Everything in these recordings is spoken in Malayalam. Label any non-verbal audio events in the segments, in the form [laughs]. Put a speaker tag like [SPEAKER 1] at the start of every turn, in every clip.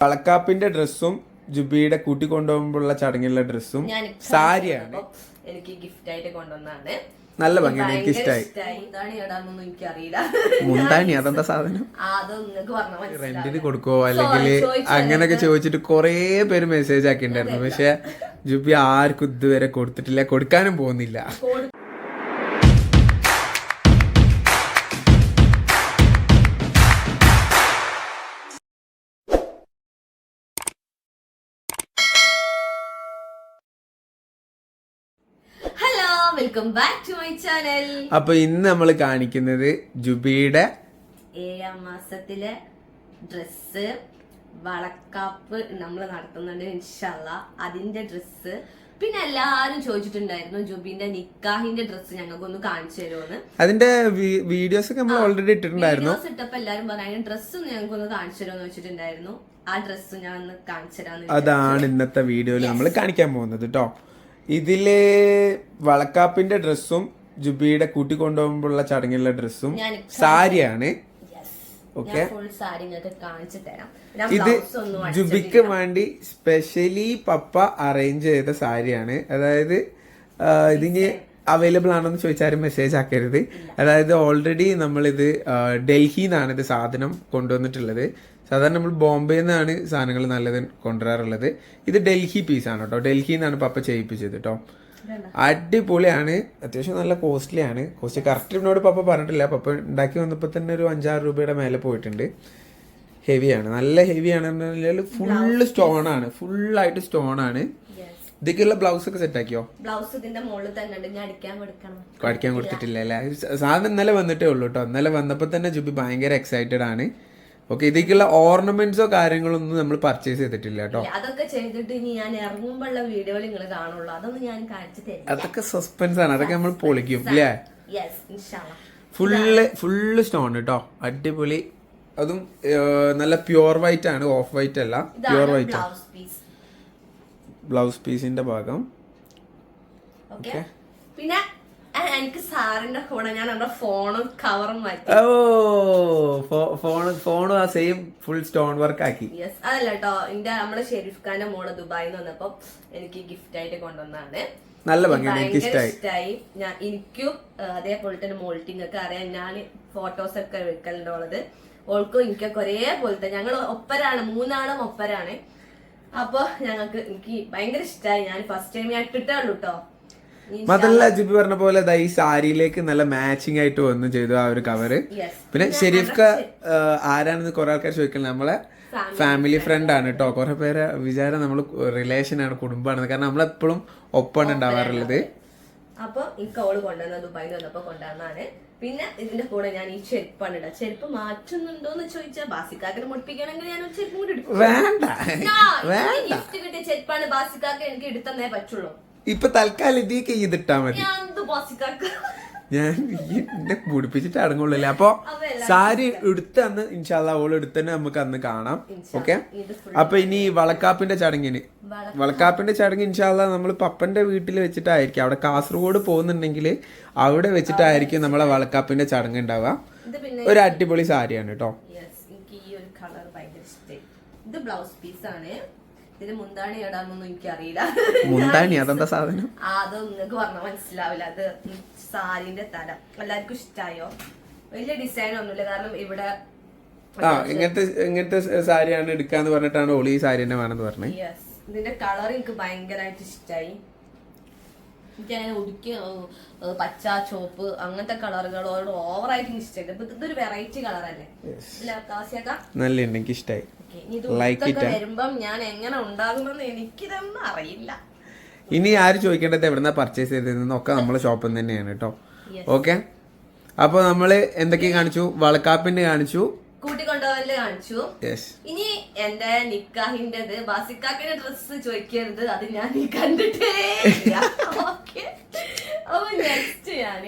[SPEAKER 1] വളക്കാപ്പിന്റെ ഡ്രസ്സും ജുബിയുടെ കൂട്ടി കൂട്ടിക്കൊണ്ടുപോകുമ്പോഴുള്ള ചടങ്ങിലുള്ള ഡ്രസ്സും സാരിയാണ്.
[SPEAKER 2] എനിക്ക് ഗിഫ്റ്റ് ആയിട്ട് കൊണ്ടുവന്നാണ്
[SPEAKER 1] നല്ല ഭംഗിയാണ് എനിക്ക് ഇഷ്ടമായി മുന്താണി അതെന്താ സാധനം?
[SPEAKER 2] ആ, അത് നിങ്ങൾക്ക് പറഞ്ഞാൽ മനസ്സിലാവും.
[SPEAKER 1] റെന്റിന് കൊടുക്കോ അല്ലെങ്കിൽ അങ്ങനെയൊക്കെ ചോദിച്ചിട്ട് കുറേ പേര് മെസ്സേജ് ആക്കിണ്ടായിരുന്നു പക്ഷെ ജുബി ആർക്കും ഇതുവരെ കൊടുത്തിട്ടില്ല. കൊടുക്കാനും പോകുന്നില്ല.
[SPEAKER 2] Welcome back to my channel
[SPEAKER 1] അപ്പൊ ഇന്ന് നമ്മൾ കാണിക്കുന്നത് ജുബിയുടെ
[SPEAKER 2] ഏഴാം മാസത്തിലെ ഡ്രസ് വളക്കാപ്പ് നമ്മൾ നടത്തുന്നുണ്ട് ഇൻഷല്ല അതിന്റെ ഡ്രസ്സ്. പിന്നെ എല്ലാരും ചോദിച്ചിട്ടുണ്ടായിരുന്നു ജുബിന്റെ നിക്കാഹിന്റെ ഡ്രസ്സ് ഞങ്ങൾക്കൊന്ന് കാണിച്ചു തരുമെന്ന്.
[SPEAKER 1] അതിന്റെ വീഡിയോസ് ഒക്കെ നമ്മൾ ഓൾറെഡി ഇട്ടിട്ടുണ്ടായിരുന്നു.
[SPEAKER 2] വീഡിയോസ് ഇട്ടപ്പോ എല്ലാരും പറഞ്ഞു ഡ്രസ്സ് ഞങ്ങൾക്കൊന്ന് കാണിച്ചു തരുമെന്ന് വെച്ചിട്ടുണ്ടായിരുന്നു ആ ഡ്രസ്സ് ഞാൻ ഒന്ന് കാണിച്ചു തരാന്ന്
[SPEAKER 1] അതാണ് ഇന്നത്തെ വീഡിയോയിൽ നമ്മൾ കാണിക്കാൻ പോകുന്നത് കേട്ടോ ഇതിൽ വളക്കാപ്പിന്റെ ഡ്രസ്സും ജുബിയുടെ കൂട്ടി കൊണ്ടുപോകുമ്പോഴുള്ള ചടങ്ങിലുള്ള ഡ്രസ്സും സാരിയാണ്. ഓക്കെ ഇത് ജുബിക്ക് വേണ്ടി സ്പെഷ്യലി പപ്പ അറേഞ്ച് ചെയ്ത സാരിയാണ്. അതായത് ഇതിന് അവൈലബിൾ ആണെന്ന് ചോദിച്ചാലും മെസ്സേജ് ആക്കരുത്. അതായത് ഓൾറെഡി നമ്മളിത് ഡൽഹിന്നാണ് ഡൽഹിയിൽ നിന്നാണ് ഇത് സാധനം കൊണ്ടുവന്നിട്ടുള്ളത്. സാധാരണ നമ്മൾ ബോംബെയിൽ നിന്നാണ് സാധനങ്ങൾ നല്ലത് കൊണ്ടുവരാറുള്ളത്. ഇത് ഡൽഹി പീസാണ് കേട്ടോ. ഡൽഹിയിൽ നിന്നാണ് പപ്പ ചെയ്യിപ്പിച്ചത് കേട്ടോ. അടിപൊളിയാണ്. അത്യാവശ്യം നല്ല കോസ്റ്റ്ലി ആണ്. കോസ്റ്റ് കറക്റ്റ് എന്നോട് പപ്പ പറഞ്ഞിട്ടില്ല. പപ്പ ഉണ്ടാക്കി വന്നപ്പോൾ തന്നെ ഒരു അഞ്ചാറ് രൂപയുടെ മേലെ പോയിട്ടുണ്ട്. ഹെവിയാണ് നല്ല ഹെവിയാണ് ഫുള്ള് സ്റ്റോൺ ആണ്. ഫുള്ളായിട്ട് സ്റ്റോൺ ആണ്. ഇതൊക്കെയുള്ള ബ്ലൗസ് ഒക്കെ സെറ്റ് ആക്കിയോ?
[SPEAKER 2] ബ്ലൗസ് ഇതിന്റെ മുകളിൽ തന്നെ ഉണ്ട്. ഞാൻ അടിക്കാൻ കൊടുക്കണം.
[SPEAKER 1] കൊടുത്തിട്ടില്ല അല്ലേ? സാധനം ഇന്നലെ വന്നിട്ടേ ഉള്ളൂ കേട്ടോ. ഇന്നലെ വന്നപ്പോൾ തന്നെ ജുബി ഭയങ്കര എക്സൈറ്റഡ് ആണ്. ഓക്കെ ഇതേക്കുള്ള ഓർണമെന്റ്സോ കാര്യങ്ങളൊന്നും നമ്മൾ പർച്ചേസ് ചെയ്തിട്ടില്ല കേട്ടോ.
[SPEAKER 2] അതൊക്കെ ചെയ്തിട്ട് ഇനി ഞാൻ ഇറങ്ങുമ്പോഴുള്ള വീഡിയോയിൽ നിങ്ങൾ കാണുള്ളൂ. അതൊന്നും ഞാൻ കാണിച്ചു തരാം
[SPEAKER 1] അതൊക്കെ സസ്പെൻസ് ആണ്. അതൊക്കെ നമ്മൾ പൊളിക്കും അല്ലേ ഫുള്ള് ഫുള്ള് സ്റ്റോൺ കേട്ടോ. അടിപൊളി. അതും നല്ല പ്യുവർ വൈറ്റ് ആണ് ഓഫ് വൈറ്റ് അല്ല. പ്യുവർ വൈറ്റ്
[SPEAKER 2] ആണ്.
[SPEAKER 1] ബ്ലൗസ് പീസിന്റെ ഭാഗം.
[SPEAKER 2] ഓക്കെ പിന്നെ എനിക്ക് സാറിന്റെ കൂടെ ഞാൻ എന്റെ ഫോണും കവറും മാറ്റി.
[SPEAKER 1] ഓ ഫോൺ ഫോണും ആ സെയിം ഫുൾ സ്റ്റോൺ വർക്ക് ആക്കി.
[SPEAKER 2] യെസ് അതല്ല കേട്ടോ എന്റെ നമ്മളെ ഷെരീഫ് ഖാന്റെ മോൾ ദുബായിൽ നിന്ന് വന്നപ്പോ എനിക്ക് ഗിഫ്റ്റ് ആയിട്ട് കൊണ്ടുവന്നാണ്
[SPEAKER 1] നല്ല ഭംഗിയാണ് എനിക്ക് ഇഷ്ടമായി
[SPEAKER 2] ഞാൻ എനിക്കും അതേപോലെ തന്നെ മോൾട്ടിങ്ങൊക്കെ അറിയാം. ഞാൻ ഫോട്ടോസ് ഒക്കെ വെക്കലുണ്ടുള്ളത് ഓൾക്കും എനിക്കൊക്കെ ഒരേപോലത്തെ ഞങ്ങൾ ഒപ്പരാണ് മൂന്നാളും ഒപ്പരാണ്. അപ്പൊ ഞങ്ങൾക്ക് എനിക്ക് ഭയങ്കര ഇഷ്ടമായി ഞാൻ ഫസ്റ്റ് ടൈം ഞാൻ ഇട്ടിട്ടേ ഉള്ളൂ കേട്ടോ
[SPEAKER 1] മതല്ല ജിബി പറഞ്ഞ പോലെ ഈ സാരിയിലേക്ക് നല്ല മാച്ചിങ് ആയിട്ട് വന്നു ചെയ്തു ആ ഒരു കവറ് പിന്നെ ഷെരീഫ് ആരാണെന്ന് കുറെ ആൾക്കാർ ചോദിക്കുന്നത് നമ്മളെ ഫാമിലി ഫ്രണ്ട് ആണ് കേട്ടോ കുറെ പേര് വിചാരം നമ്മൾ റിലേഷൻ ആണ് കുടുംബമാണ്. കാരണം നമ്മളെപ്പോഴും ഒപ്പാണ് ഉണ്ടാവാറുള്ളത്.
[SPEAKER 2] അപ്പൊ എനിക്ക് അവൾ കൊണ്ടുവന്ന ദുബായിൽ വന്നപ്പോ കൊണ്ടുവന്നാണ് പിന്നെ ഇതിന്റെ കൂടെ ഞാൻ ഈ ചെരുപ്പാണ് ഇടാ. ചെരുപ്പ് മാറ്റുന്നുണ്ടോന്ന് ചോദിച്ചാൽ ബാസിക്കാക്കിനെ മുടിപ്പിക്കണമെങ്കിൽ ഞാൻ ഒരു ചെരുപ്പ് കൂടി എടുക്കും. ഗിഫ്റ്റ് കിട്ടിയ ചെരുപ്പാണ് ബാസിക്കാക്ക് എനിക്ക് എടുത്തന്നേ പറ്റുള്ളൂ.
[SPEAKER 1] ഇപ്പൊ തൽക്കാലം ഇതൊക്കെ ഇതിട്ടാ മതി.
[SPEAKER 2] ഞാൻ
[SPEAKER 1] എന്നെ മുടിപ്പിച്ചിട്ട് അടങ്ങുള്ളൂ അപ്പൊ സാരി എടുത്ത് അന്ന് ഇൻഷാല്ല ഓൾ എടുത്തന്നെ നമുക്ക് അന്ന് കാണാം. ഓക്കെ? അപ്പൊ ഇനി വളക്കാപ്പിന്റെ ചടങ്ങിന്.
[SPEAKER 2] വള-
[SPEAKER 1] വളക്കാപ്പിന്റെ ചടങ്ങ് ഇൻഷാല്ല നമ്മൾ പപ്പന്റെ വീട്ടിൽ വെച്ചിട്ടായിരിക്കും. അവിടെ കാസർഗോഡ് പോകുന്നുണ്ടെങ്കിൽ അവിടെ വെച്ചിട്ടായിരിക്കും നമ്മളെ വളക്കാപ്പിന്റെ ചടങ്ങ് ഉണ്ടാവുക. ഒരു അടിപൊളി സാരിയാണ് കേട്ടോ.
[SPEAKER 2] ഇത് ബ്ലൗസ് പീസ് ആണ് ഇതിന് മുന്താണി ഇടാന്നൊന്നും എനിക്കറിയില്ല.
[SPEAKER 1] മുന്താണി അതെന്താ സാധനം?
[SPEAKER 2] അത് നിങ്ങൾക്ക് പറഞ്ഞാൽ മനസ്സിലാവില്ല. അത് സാരിന്റെ തല. എല്ലാവർക്കും ഇഷ്ടായോ? വലിയ ഡിസൈൻ ഒന്നുമില്ല. കാരണം ഇവിടെ
[SPEAKER 1] ആ ഇങ്ങനത്തെ ഇങ്ങനത്തെ സാരിയാണ് എടുക്കാന്ന് പറഞ്ഞിട്ടാണ് ഓളി സാരി തന്നെ വേണമെന്ന് പറഞ്ഞത്
[SPEAKER 2] ഇതിന്റെ കളർ എനിക്ക് ഭയങ്കരമായിട്ട് ഇഷ്ടായി. എനിക്ക് ഒതുക്കി പച്ച ചോപ്പ് അങ്ങനത്തെ കളറുകളോട് ഓവറായിട്ട് ഇഷ്ടമായിട്ട് ഇഷ്ടമില്ല ഇപ്പൊ ഇതൊരു വെറൈറ്റി കളറല്ലേ
[SPEAKER 1] നല്ല എനിക്ക് ah?
[SPEAKER 2] വരുമ്പം ഞാൻ എങ്ങനെ ഉണ്ടാകുമെന്ന് എനിക്കിതൊന്നും അറിയില്ല.
[SPEAKER 1] ഇനി ആര് ചോദിക്കേണ്ടത് എവിടുന്ന പർച്ചേസ് ചെയ്തതെന്നൊക്കെ [laughs] നമ്മളെ ഷോപ്പിൽ തന്നെയാണ് കേട്ടോ. ഓക്കെ അപ്പൊ നമ്മൾ എന്തൊക്കെ കാണിച്ചു? വളക്കാപ്പിന്റെ കാണിച്ചു.
[SPEAKER 2] കൂട്ടിക്കൊണ്ടുപോകൽ കാണിച്ചു. ഇനി എന്റെ നിക്കാഹിന്റേത് ബാസിക്കാക്കിന്റെ ഡ്രസ്സ് ചോദിക്കരുത്. അത് ഞാൻ നീ കണ്ടിട്ടേ ഓക്കെ അപ്പൊ നെക്സ്റ്റ് ഞാൻ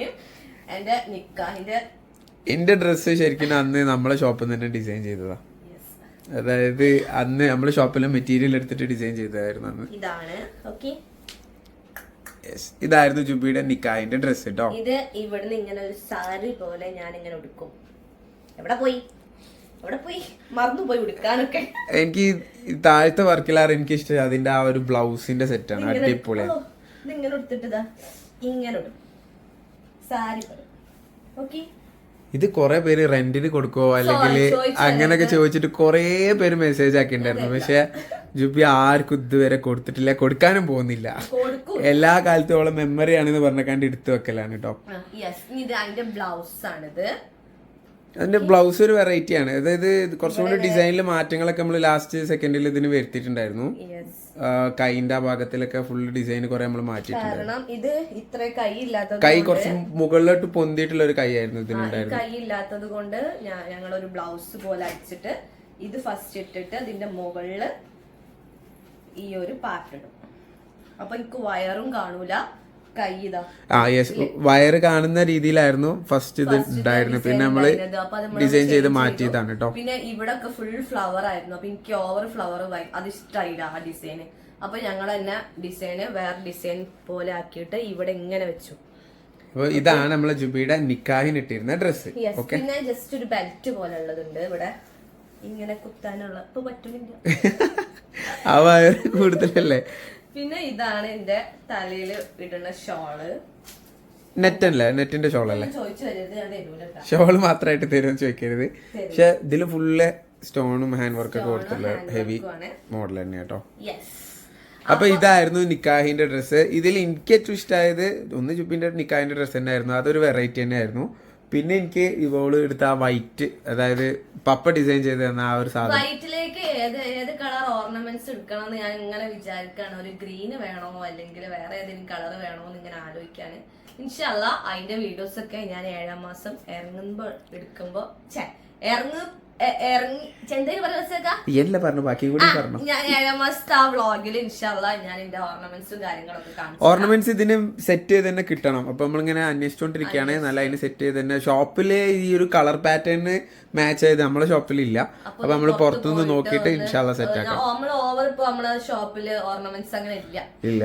[SPEAKER 2] എന്റെ നിക്കാഹിന്റെ
[SPEAKER 1] എന്റെ ഡ്രസ്സ് ശരിക്കും അന്ന് നമ്മളെ ഷോപ്പിൽ നിന്ന് തന്നെ ഡിസൈൻ ചെയ്തതാ. അതായത് അന്ന് നമ്മൾ ഷോപ്പിലെ മെറ്റീരിയൽ എടുത്തിട്ട് ഡിസൈൻ ചെയ്തതായിരുന്നു അന്ന്.
[SPEAKER 2] ഇതാണ്. ഓക്കെ
[SPEAKER 1] ഇതായിരുന്നു ജുബിയുടെ നിക്കാഹിന്റെ ഡ്രസ് കേട്ടോ
[SPEAKER 2] ഇത് ഇവിടുന്ന് ഇങ്ങനെ ഒരു സാരി പോലെ ഞാൻ ഇങ്ങനെ ഉടുക്കും. എവിടെ പോയി? അവിടെ പോയി. ഉടുക്കാനൊക്കെ.
[SPEAKER 1] എനിക്ക് താഴത്തെ വർക്കിലാറ് എനിക്ക് ഇഷ്ടം? അതിന്റെ ആ ഒരു ബ്ലൗസിന്റെ സെറ്റാണ്
[SPEAKER 2] ആണ്.
[SPEAKER 1] അടിപൊളിയാണ്
[SPEAKER 2] ഇതിങ്ങനെ എടുത്തിട്ടതാ ഇങ്ങനെ സാരി ഓക്കെ
[SPEAKER 1] ഇത് കുറെ പേര് റെന്റിന് കൊടുക്കോ അല്ലെങ്കിൽ അങ്ങനെയൊക്കെ ചോദിച്ചിട്ട് കുറെ പേര് മെസ്സേജ് ആക്കിണ്ടായിരുന്നു പക്ഷെ ജുബി ആർക്കും ഇതുവരെ കൊടുത്തിട്ടില്ല. കൊടുക്കാനും പോകുന്നില്ല. എല്ലാ കാലത്തും ഉള്ള മെമ്മറി ആണെന്ന് പറഞ്ഞാണ്ട് എടുത്തു വെക്കലാണ് കേട്ടോ
[SPEAKER 2] ബ്ലൗസ് ആണിത്
[SPEAKER 1] അതിന്റെ ബ്ലൗസ് ഒരു വെറൈറ്റി ആണ്. അതായത് കുറച്ചുകൂടി കുറച്ചും കൂടി ഡിസൈനിൽ മാറ്റങ്ങളൊക്കെ നമ്മൾ ലാസ്റ്റ് സെക്കൻഡിൽ ഇതിന് വരുത്തിയിട്ടുണ്ടായിരുന്നു. കൈന്റെ ആ ഭാഗത്തിലൊക്കെ ഫുൾ ഡിസൈൻ കുറെ നമ്മൾ മാറ്റിയിട്ടുണ്ട്.
[SPEAKER 2] കൈ
[SPEAKER 1] കുറച്ച് മുകളിലോട്ട് പൊന്തിയിട്ടുള്ള ഒരു കൈ ആയിരുന്നു ഇതിനുണ്ടായിരുന്നു
[SPEAKER 2] കൈ ഇല്ലാത്തത് കൊണ്ട് ഞങ്ങൾ ഒരു ബ്ലൗസ് പോലെ അടിച്ചിട്ട് ഇത് ഫസ്റ്റ് ഇട്ടിട്ട് അതിന്റെ മുകളിൽ ഈ ഒരു പാർട്ട് ഇടും. അപ്പൊ എനിക്ക് വയറും കാണൂല.
[SPEAKER 1] ആ യെസ് വയറ് കാണുന്ന രീതിയിലായിരുന്നു ഫസ്റ്റ് ഇത് ഉണ്ടായിരുന്നു പിന്നെ
[SPEAKER 2] നമ്മൾ
[SPEAKER 1] ഡിസൈൻ ചെയ്ത് മാറ്റിയതാണ് കേട്ടോ
[SPEAKER 2] പിന്നെ ഇവിടെ ഒക്കെ ഫുൾ ഫ്ലവർ ആയിരുന്നു. അപ്പൊ എനിക്ക് ഓവർ ഫ്ലവർ അത് ഇഷ്ടമായില്ല ആ ഡിസൈന് അപ്പൊ ഞങ്ങൾ തന്നെ ഡിസൈന് വേറെ ഡിസൈൻ പോലെ ആക്കിയിട്ട് ഇവിടെ ഇങ്ങനെ വെച്ചു.
[SPEAKER 1] അപ്പൊ ഇതാണ് നമ്മളെ ജുബിയുടെ നിക്കാഹിന് ഇട്ടിരുന്ന ഡ്രസ്സ്
[SPEAKER 2] ഓക്കെ പിന്നെ ജസ്റ്റ് ഒരു ബെൽറ്റ് പോലെ ഉള്ളതുണ്ട് ഇവിടെ. ഇങ്ങനെ കുത്താനുള്ള ഇപ്പൊ പറ്റുന്നില്ല
[SPEAKER 1] അവ [laughs] കൂടുതലല്ലേ?
[SPEAKER 2] പിന്നെ ഇതാണ് എന്റെ തലയിൽ ഇടുന്ന ഷോൾ.
[SPEAKER 1] നെറ്റ് അല്ലേ നെറ്റിന്റെ ഷോൾ അല്ലേ ഷോൾ മാത്രമായിട്ട് തരുമെന്ന് ചോദിക്കരുത്. പക്ഷെ ഇതിൽ ഫുള്ള് സ്റ്റോണും ഹാൻഡ് വർക്ക് ഒക്കെ കൊടുത്തുള്ള ഹെവി മോഡൽ തന്നെ കേട്ടോ. അപ്പൊ ഇതായിരുന്നു നിക്കാഹിന്റെ ഡ്രസ്സ് ഇതിൽ എനിക്ക് ഏറ്റവും ഇഷ്ടമായത് ഒന്ന് ചുപ്പിന്റെ നിക്കാഹിന്റെ ഡ്രസ്സ് തന്നെ ആയിരുന്നു അതൊരു വെറൈറ്റി തന്നെ ആയിരുന്നു പിന്നെ എനിക്ക് ഇവൾ എടുത്ത ആ വൈറ്റ് അതായത് പപ്പ ഡിസൈൻ ചെയ്ത് തന്ന ആ ഒരു സാധനം.
[SPEAKER 2] വൈറ്റിലേക്ക് ഏത് ഏത് കളർ ഓർണമെന്റ്സ് എടുക്കണം എന്ന് ഞാൻ ഇങ്ങനെ വിചാരിക്കാണ്. ഒരു ഗ്രീന് വേണോ അല്ലെങ്കിൽ വേറെ ഏതെങ്കിലും കളർ വേണോ എന്ന് ഇങ്ങനെ ആലോചിക്കാണ് ഇൻഷല്ല അതിന്റെ വീഡിയോസ് ഒക്കെ ഞാൻ ഏഴാം മാസം ഇറങ്ങുമ്പോ എടുക്കുമ്പോ ഛേ ഇറങ്ങു
[SPEAKER 1] എല്ലാ പറഞ്ഞു ബാക്കി കൂടി പറഞ്ഞു.
[SPEAKER 2] ഓർണമെന്റ്സും
[SPEAKER 1] ഇതിന് സെറ്റ് ചെയ്ത് തന്നെ കിട്ടണം. അപ്പൊ നമ്മളിങ്ങനെ അന്വേഷിച്ചോണ്ടിരിക്കുകയാണ് നല്ല അതിന് സെറ്റ് ചെയ്ത് തന്നെ ഷോപ്പിൽ ഈ ഒരു കളർ പാറ്റേണിന് മാച്ച് ചെയ്ത് നമ്മളെ ഷോപ്പിലില്ല. അപ്പൊ നമ്മൾ പുറത്തുനിന്ന് നോക്കിയിട്ട് ഇൻഷാല്ല സെറ്റ് ആക്കാം.
[SPEAKER 2] ഓവർ ഇപ്പൊ നമ്മളെ ഷോപ്പിൽ ഓർണമെന്റ്സ് അങ്ങനെ ഇല്ല.
[SPEAKER 1] ഇല്ല.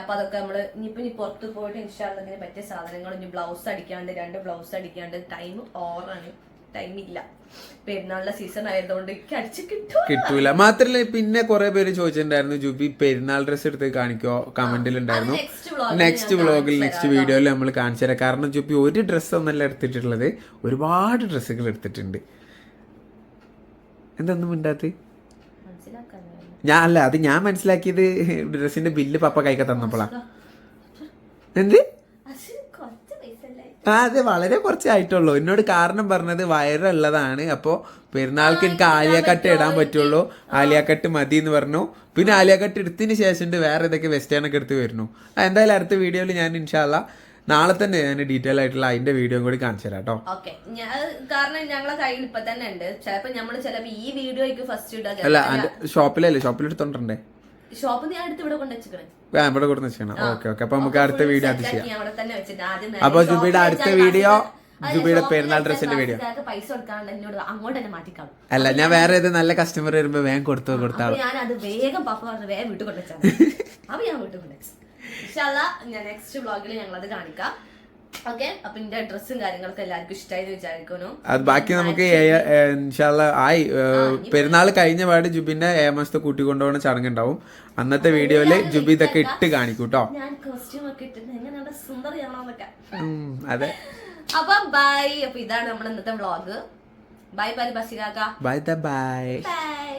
[SPEAKER 2] അപ്പൊ അതൊക്കെ നമ്മൾ ഇനിയിപ്പോ ഇനി പുറത്ത് പോയിട്ട് ഇൻഷാല്ല പറ്റിയ സാധനങ്ങൾ ഇനി ബ്ലൗസ് അടിക്കാണ്ട് രണ്ട് ബ്ലൗസ് അടിക്കാണ്ട് ടൈം ഓവറാണ് ടൈം ഇല്ല പെരുന്നാളിന്റെ സീസൺ ആയതുകൊണ്ട് എനിക്ക് അടിച്ച് കിട്ടും
[SPEAKER 1] കിട്ടൂല. മാത്രല്ല പിന്നെ കുറെ പേര് ചോദിച്ചിട്ടുണ്ടായിരുന്നു ജുബി പെരുന്നാൾ ഡ്രസ് എടുത്ത് കാണിക്കോ? കമന്റിൽ ഉണ്ടായിരുന്നു. നെക്സ്റ്റ് വ്ളോഗിൽ നെക്സ്റ്റ് വീഡിയോയിൽ നമ്മൾ കാണിച്ചു തരാം. കാരണം ജുബി ഒരു ഡ്രസ്സ് ഒന്നല്ല എടുത്തിട്ടുള്ളത്. ഒരുപാട് ഡ്രസ്സുകൾ എടുത്തിട്ടുണ്ട്. എന്തൊന്നും മിണ്ടാത്ത? ഞാൻ അല്ല അത് ഞാൻ മനസ്സിലാക്കിയത് ഡ്രസ്സിന്റെ ബില്ല് പപ്പ കൈക്ക തന്നപ്പോളാ. എന്ത്
[SPEAKER 2] അത് കുറച്ച് പൈസ അല്ലേ
[SPEAKER 1] ആ അതെ വളരെ കുറച്ചായിട്ടുള്ളൂ എന്നോട് കാരണം പറഞ്ഞത് വയറുള്ളതാണ്. അപ്പോ പെരുന്നാൾക്ക് എനിക്ക് ആലിയക്കട്ട് ഇടാൻ പറ്റുള്ളൂ. ആലിയക്കട്ട് മതി എന്ന് പറഞ്ഞു. പിന്നെ ആലിയക്കട്ട് എടുത്തതിന് ശേഷം വേറെ ഇതൊക്കെ വെസ്റ്റേൺ ഒക്കെ എടുത്ത് വരുന്നു. എന്തായാലും അടുത്ത വീഡിയോയിൽ ഞാൻ ഇൻഷാല്ല നാളെ തന്നെ ഞാൻ ഡീറ്റെയിൽ ആയിട്ടുള്ള അതിന്റെ വീഡിയോ കൂടി കാണിച്ചു തരാം കേട്ടോ.
[SPEAKER 2] കാരണം ഞങ്ങളെ കയ്യിൽ ഇപ്പൊ തന്നെ ഉണ്ട്. ചിലപ്പോ നമ്മൾ ചിലപ്പോ ഈ വീഡിയോയ്ക്ക് ഫസ്റ്റ് ഇടാ
[SPEAKER 1] അല്ല ഷോപ്പിലല്ലേ ഷോപ്പിൽ എടുത്തോണ്ടേ ആ ഇവിടെ കൊടുന്ന് ചെയ്യണം ഓക്കെ ഓക്കെ. അപ്പൊ നമുക്ക് അടുത്ത വീഡിയോ അത് ചെയ്യാം. അപ്പൊ ജുബിയുടെ അടുത്ത വീഡിയോ ജുബിയുടെ പെരുന്നാൾ ഡ്രസ്സിന്റെ വീഡിയോ. അല്ല ഞാൻ വേറെ ഏത് നല്ല കസ്റ്റമർ വരുമ്പോ വേഗം കൊടുത്തു
[SPEAKER 2] ഇൻഷാല്ല [laughs] ഞാൻ നെക്സ്റ്റ് വ്ളോഗിൽ ഞങ്ങൾ അത് കാണിക്കാം. ഓക്കെ അപ്പൊ എന്റെ ഡ്രസ്സും കാര്യങ്ങളൊക്കെ എല്ലാവർക്കും ഇഷ്ടമായി വിചാരിക്കുന്നു.
[SPEAKER 1] അത് ബാക്കി നമുക്ക് ഇൻഷാല്ല ആയി. പെരുന്നാൾ കഴിഞ്ഞ പാട് ജുബിന്റെ ഏ മാസത്തെ കൂട്ടിക്കൊണ്ടുപോകുന്ന ചടങ്ങുണ്ടാവും അന്നത്തെ വീഡിയോയിൽ ജുബി ഇതൊക്കെ ഇട്ട് കാണിക്കും കേട്ടോ അതെ.
[SPEAKER 2] അപ്പൊ ബൈ അപ്പൊ ഇതാണ് നമ്മുടെ ഇന്നത്തെ vlog bye bye ബസിരാക്ക.
[SPEAKER 1] Bye bye
[SPEAKER 2] bye